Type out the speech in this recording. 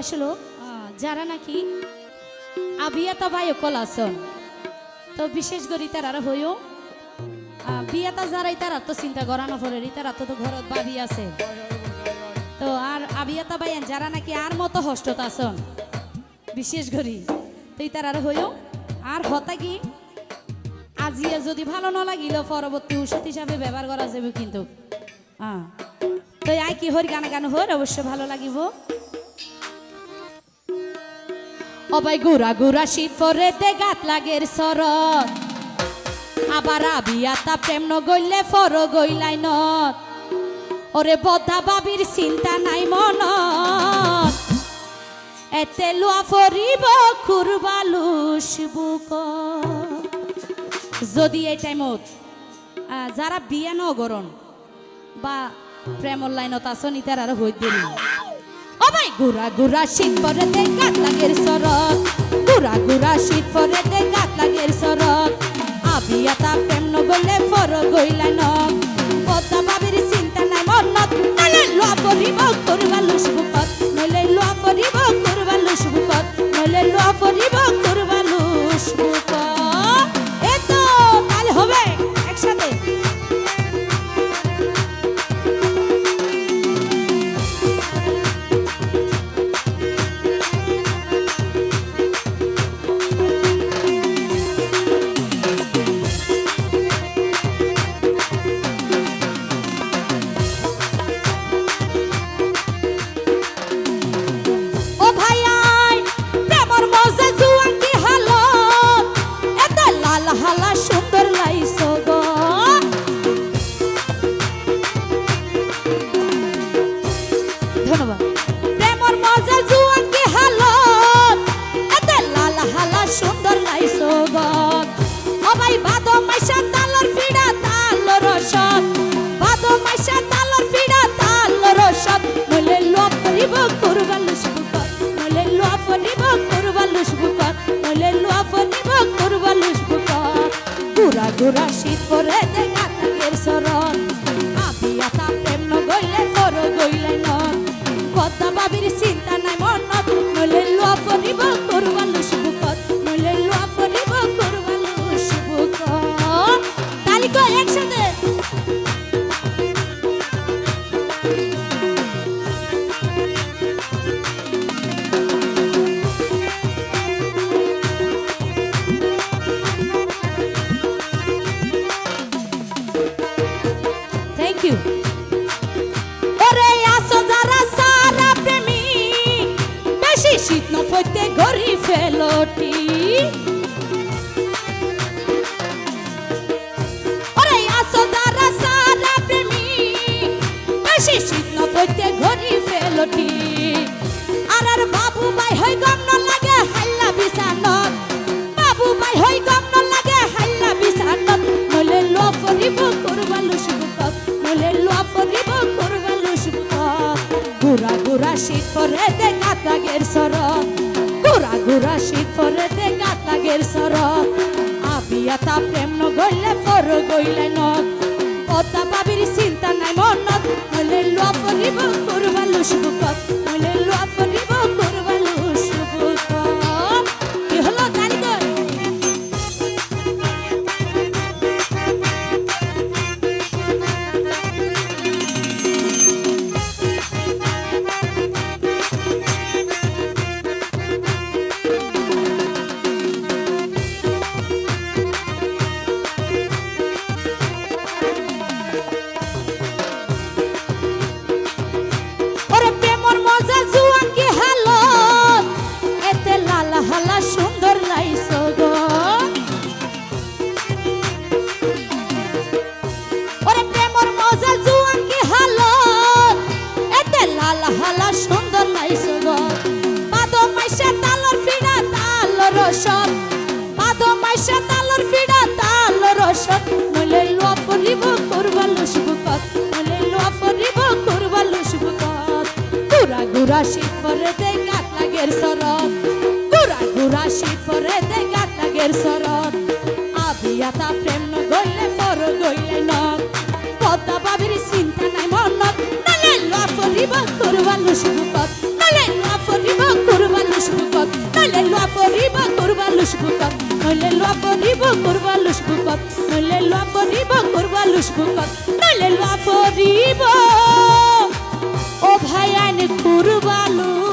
আসলে যারা নাকি আবিয়াতা বাই অকল আসন তো বিশেষ করে তারা হইও। বিয়াতা যারাই তারা তো চিন্তা করানো পরে তারা তো ঘরত বাবি আছে। তো আর আবিয়াতা বাই যারা নাকি আর মতো হস্টত আসন বিশেষ করি, তো তার হইও। আর হতা কি, আজিয়া যদি ভালো না লাগিল, পরবর্তী ঔষধ হিসাবে ব্যবহার করা যাবে কিন্তু। হ্যাঁ তো আই কি হর গান গান হর অবশ্য ভালো লাগিব। অবাই গুড়া গুড়া শীত পরে তে গাত লাগের সরত আবার আবিয়াতা প্রেম ন গইলে ফর গইলাই নত ওরে বদা বাবির চিন্তা নাই মনত। এতে লোয়া ফরিব কুরবালুস বুক। যদি এই টাইমত যারা বিয়া নগরণ বা প্রেমর লাইনত নি তার আর হই ভাই গুড়া গুড়া শীত পরে দে গাত লাগের সরক গুড়া গুড়া শীত পরে দে গাত লাগের সরক আবিয়া তা প্রেম নগলে ফর গইলা ন পদ্মা বাবির চিন্তা নাই মনত নলে লোয়া পরিব করবা লুসবুকত ধন্যবাদ। প্রেমর মজে জুয়ান কি হালত? এত লাল হালা সুন্দর লাইছো গো ও ভাই বাদো মাইশা তালর ফিড়া তাল রসদ বাদো মাইশা তালর ফিড়া তাল রসদ নলে লোয়া পরিব করবাল সুবকত নলে লোয়া পরিব করবাল সুবকত নলে লোয়া পরিব করবাল সুবকত গুড়া গুড়া শীত পরে তালি কো একসাথে। থ্যাংক ইউ ওরে আসো যারা সারা প্রেমী, বেশি শীত ন পড়তে গরি ফেলটি শীত ন পড়তে গরি ফেলটি আর আর বাবু ভাই হই গম ন লাগে, হাল্লা বিছানত বাবু ভাই হই গম ন লাগে, হাল্লা বিছানত নলে লো করিব করবা লুসুকত নলে লো করিব করবা লুসুকত গুড়া গুড়া শীত পরে দে গাত লাগের সরত গুড়া গুড়া শীত পরে দে গাত লাগের সরত আবিয়াতা প্রেম ন ফর গইলে চিন্তা নাই মনত নলে লোয়া পরিব করবা লুসুকত নলে লোয়া ঘুরা শীত পরে দে গাত লাগের সরব ঘুরা ঘুরা শীত পরে দে গাত লাগের সরব আবিয়া তা প্রেম ন গইলে পর গইলে ন পদ্মা বাবির চিন্তা নাই মন নালে লোয়া পরিব করবার লুসুপত নালে লোয়া পরিব করবার লুসুপত নালে লোয়া পরিব করবার লুসুপত নইলে লোয়া পরিব করবার লুসুপত নইলে লোয়া পরিব করবার লুসুপত নইলে লোয়া পরিব ভয়ান কুরবালু